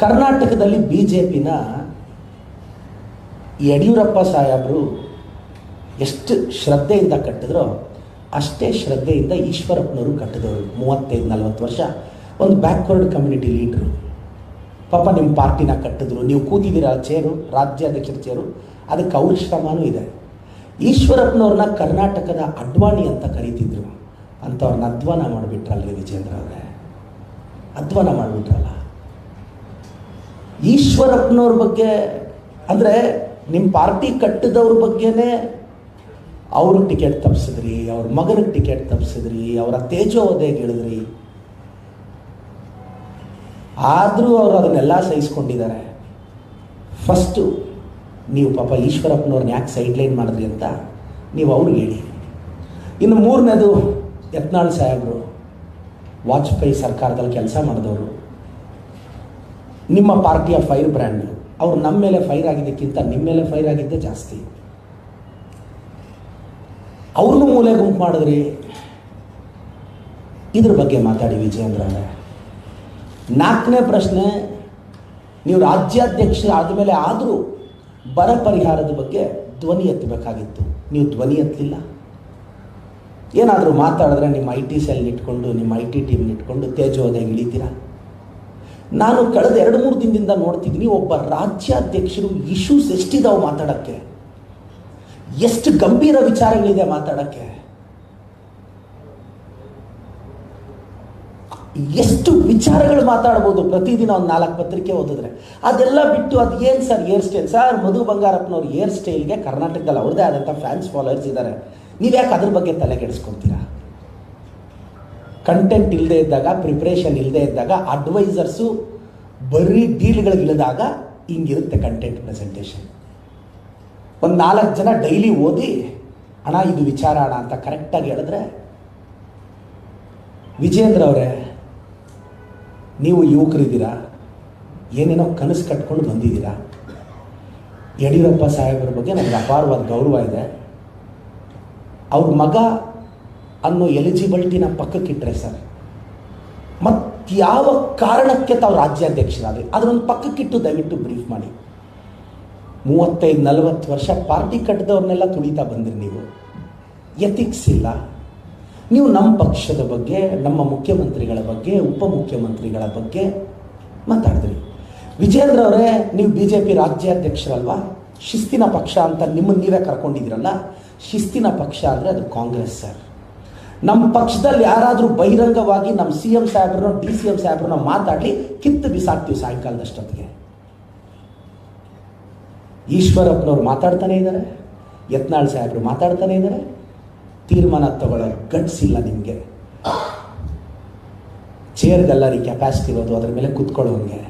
ಕರ್ನಾಟಕದಲ್ಲಿ B J ಪಿನ ಯಡಿಯೂರಪ್ಪ ಸಾಹೇಬರು ಎಷ್ಟು ಶ್ರದ್ಧೆಯಿಂದ ಕಟ್ಟಿದ್ರೋ ಅಷ್ಟೇ ಶ್ರದ್ಧೆಯಿಂದ ಈಶ್ವರಪ್ಪನವರು ಕಟ್ಟಿದವರು ಮೂವತ್ತೈದು, ನಲವತ್ತು ವರ್ಷ. ಒಂದು ಬ್ಯಾಕ್ವರ್ಡ್ ಕಮ್ಯುನಿಟಿ ಲೀಡ್ರು ಪಾಪ ನಿಮ್ಮ ಪಾರ್ಟಿನ ಕಟ್ಟಿದ್ರು. ನೀವು ಕೂತಿದ್ದೀರ ಚೇರು ರಾಜ್ಯಾಧ್ಯಕ್ಷರ ಚೇರು ಅದಕ್ಕೆ ಅವ್ರ ಶ್ರಮನೂ ಇದೆ. ಈಶ್ವರಪ್ಪನವ್ರನ್ನ ಕರ್ನಾಟಕದ ಅಡ್ವಾಣಿ ಅಂತ ಕರೀತಿದ್ರು. ಅಂಥವ್ರನ್ನ ಅಧ್ವಾನ ಮಾಡಿಬಿಟ್ರಲ್ರಿ ವಿಜೇಂದ್ರ ಅವರೇ. ಅಧ್ವಾನ ಮಾಡಿಬಿಟ್ರಲ್ಲ. ಈಶ್ವರಪ್ಪನವ್ರ ಬಗ್ಗೆ, ಅಂದರೆ ನಿಮ್ಮ ಪಾರ್ಟಿ ಕಟ್ಟಿದವ್ರ ಬಗ್ಗೆನೇ ಅವ್ರಿಗೆ ಟಿಕೆಟ್ ತಪ್ಪಿಸಿದ್ರಿ ಅವ್ರ ಮಗನಿಗೆ ಟಿಕೆಟ್ ತಪ್ಪಿಸಿದ್ರಿ ಅವರ ತೇಜೋವಧೆಗೆ ಇಳಿದ್ರಿ ಆದರೂ ಅವರು ಅದನ್ನೆಲ್ಲ ಸಹಿಸ್ಕೊಂಡಿದ್ದಾರೆ. ಫಸ್ಟು ನೀವು ಪಾಪ ಈಶ್ವರಪ್ಪನವ್ರನ್ನ ಯಾಕೆ ಸೈಡ್ ಲೈನ್ ಮಾಡಿದ್ರಿ ಅಂತ ನೀವು ಅವ್ರಿಗೆ ಹೇಳಿ. ಇನ್ನು ಮೂರನೇದು ಯತ್ನಾಳ್ ಸಾಹೇಬರು, ವಾಜಪೇಯಿ ಸರ್ಕಾರದಲ್ಲಿ ಕೆಲಸ ಮಾಡಿದವರು. ನಿಮ್ಮ ಪಾರ್ಟಿಯ ಫೈರ್ ಬ್ರ್ಯಾಂಡ್ ಅವ್ರು ನಮ್ಮ ಮೇಲೆ ಫೈರ್ ಆಗಿದ್ದಕ್ಕಿಂತ ನಿಮ್ಮ ಮೇಲೆ ಫೈರ್ ಆಗಿದ್ದೇ ಜಾಸ್ತಿ. ಅವ್ರನ್ನೂ ಮೂಲೆ ಗುಂಪು ಮಾಡಿದ್ರಿ. ಇದ್ರ ಬಗ್ಗೆ ಮಾತಾಡಿ ವಿಜಯೇಂದ್ರ ನಾಲ್ಕನೇ ಪ್ರಶ್ನೆ, ನೀವು ರಾಜ್ಯಾಧ್ಯಕ್ಷ ಆದಮೇಲೆ ಆದರೂ ಬರ ಪರಿಹಾರದ ಬಗ್ಗೆ ಧ್ವನಿ ಎತ್ತಬೇಕಾಗಿತ್ತು. ನೀವು ಧ್ವನಿ ಎತ್ತಲಿಲ್ಲ. ಏನಾದರೂ ಮಾತಾಡಿದ್ರೆ ನಿಮ್ಮ ಐ ಟಿ ಸೆಲ್ ಇಟ್ಕೊಂಡು, ನಿಮ್ಮ ಐ ಟಿ ಟೀಮ್ ಇಟ್ಕೊಂಡು ತೇಜೋದಯ ಇಳಿತೀರಾ? ನಾನು ಕಳೆದ ಎರಡು ಮೂರು ದಿನದಿಂದ ನೋಡ್ತಿದ್ದೀನಿ, ಒಬ್ಬ ರಾಜ್ಯಾಧ್ಯಕ್ಷರು ಇಶ್ಯೂಸ್ ಎಷ್ಟಿದಾವೆ ಮಾತಾಡೋಕ್ಕೆ? ಎಷ್ಟು ಗಂಭೀರ ವಿಚಾರಗಳಿದೆ ಮಾತಾಡೋಕ್ಕೆ? ಎಷ್ಟು ವಿಚಾರಗಳು ಮಾತಾಡ್ಬೋದು ಪ್ರತಿದಿನ ಒಂದು ನಾಲ್ಕು ಪತ್ರಿಕೆ ಓದಿದ್ರೆ. ಅದೆಲ್ಲ ಬಿಟ್ಟು ಅದು ಏನು sir air style? Sir, Madhu ಬಂಗಾರಪ್ಪನವ್ರ air ಸ್ಟೈಲ್ಗೆ ಕರ್ನಾಟಕದಲ್ಲಿ ಅವ್ರದ್ದೇ ಆದಂಥ ಫ್ಯಾನ್ಸ್ ಫಾಲೋವರ್ಸ್ ಇದ್ದಾರೆ ನೀವು ಯಾಕೆ ಅದ್ರ ಬಗ್ಗೆ ತಲೆ ಕೆಡಿಸ್ಕೊತೀರಾ ಕಂಟೆಂಟ್ ಇಲ್ಲದೆ ಇದ್ದಾಗ ಪ್ರಿಪ್ರೇಷನ್ ಇಲ್ಲದೆ ಇದ್ದಾಗ ಅಡ್ವೈಸರ್ಸು ಬರೀ ಡೀಲ್ಗಳಿಗೆ ಇಳಿದಾಗ ಹಿಂಗಿರುತ್ತೆ ಕಂಟೆಂಟ್ ಪ್ರೆಸೆಂಟೇಷನ್ ಒಂದು ನಾಲ್ಕು ಜನ ಡೈಲಿ ಓದಿ, ಅಣ್ಣ, ಇದು ವಿಚಾರ ಅಣ್ಣ ಅಂತ ಕರೆಕ್ಟಾಗಿ ಹೇಳಿದ್ರೆ, ವಿಜೇಂದ್ರ ಅವರೇ, ನೀವು ಯುವಕರಿದ್ದೀರಾ? ಏನೇನೋ ಕನಸು ಕಟ್ಕೊಂಡು ಬಂದಿದ್ದೀರಾ? ಯಡಿಯೂರಪ್ಪ ಸಾಹೇಬರ ಬಗ್ಗೆ ನನಗೆ ಅಪಾರವಾದ ಗೌರವ ಇದೆ. ಅವ್ರ ಮಗ ಅನ್ನೋ ಎಲಿಜಿಬಿಲಿಟಿನ ಪಕ್ಕಕ್ಕಿಟ್ಟರೆ ಸರ್. ಮತ್ತು ಯಾವ ಕಾರಣಕ್ಕೆ ತಾವು ರಾಜ್ಯಾಧ್ಯಕ್ಷರಾದ್ರಿ? ಅದನ್ನೊಂದು ಪಕ್ಕಕ್ಕಿಟ್ಟು ದಯವಿಟ್ಟು ಬ್ರೀಫ್ ಮಾಡಿ. ಮೂವತ್ತೈದು, ನಲವತ್ತು ವರ್ಷ ಪಾರ್ಟಿ ಕಟ್ಟದವ್ರನ್ನೆಲ್ಲ ತುಳಿತಾ ಬಂದಿರಿ ನೀವು. ಎಥಿಕ್ಸ್ ಇಲ್ಲ. ನೀವು ನಮ್ಮ ಪಕ್ಷದ ಬಗ್ಗೆ, ನಮ್ಮ ಮುಖ್ಯಮಂತ್ರಿಗಳ ಬಗ್ಗೆ ಉಪಮುಖ್ಯಮಂತ್ರಿಗಳ ಬಗ್ಗೆ ಮಾತಾಡಿದ್ರಿ. ವಿಜೇಂದ್ರ ಅವರೇ, ನೀವು ಬಿ ಜೆ ಪಿ ರಾಜ್ಯಾಧ್ಯಕ್ಷರಲ್ವಾ? ಶಿಸ್ತಿನ ಪಕ್ಷ ಅಂತ ನಿಮ್ಮನ್ನು ನೀವೇ ಕರ್ಕೊಂಡಿದ್ದೀರಲ್ಲ? ಶಿಸ್ತಿನ ಪಕ್ಷ ಅಂದರೆ ಅದು ಕಾಂಗ್ರೆಸ್ ಸರ್. ನಮ್ಮ ಪಕ್ಷದಲ್ಲಿ ಯಾರಾದರೂ ಬಹಿರಂಗವಾಗಿ ನಮ್ಮ ಸಿ ಎಂ ಸಾಹೇಬ್ರನ್ನ, ಡಿ ಸಿ ಎಂ ಸಾಹೇಬ್ರನ್ನ ಮಾತಾಡಲಿ, ಕಿತ್ತು ಬಿಸಾಕ್ತೀವಿ ಸಾಯಂಕಾಲದಷ್ಟೊತ್ತಿಗೆ. ಈಶ್ವರಪ್ಪನವ್ರು ಮಾತಾಡ್ತಾನೆ ಇದ್ದಾರೆ ಯತ್ನಾಳ್ ಸಾಹೇಬರು ಮಾತಾಡ್ತಾನೆ ಇದ್ದಾರೆ ತೀರ್ಮಾನ ತಗೊಳ್ಳೋ ಗಟ್ಸಿಲ್ಲ ನಿಮಗೆ. ಚೇರ್ಗಲ್ಲರಿ ಕೆಪಾಸಿಟಿ ಇರೋದು ಅದ್ರ ಮೇಲೆ ಕುತ್ಕೊಳ್ಳೋಂಗೆ.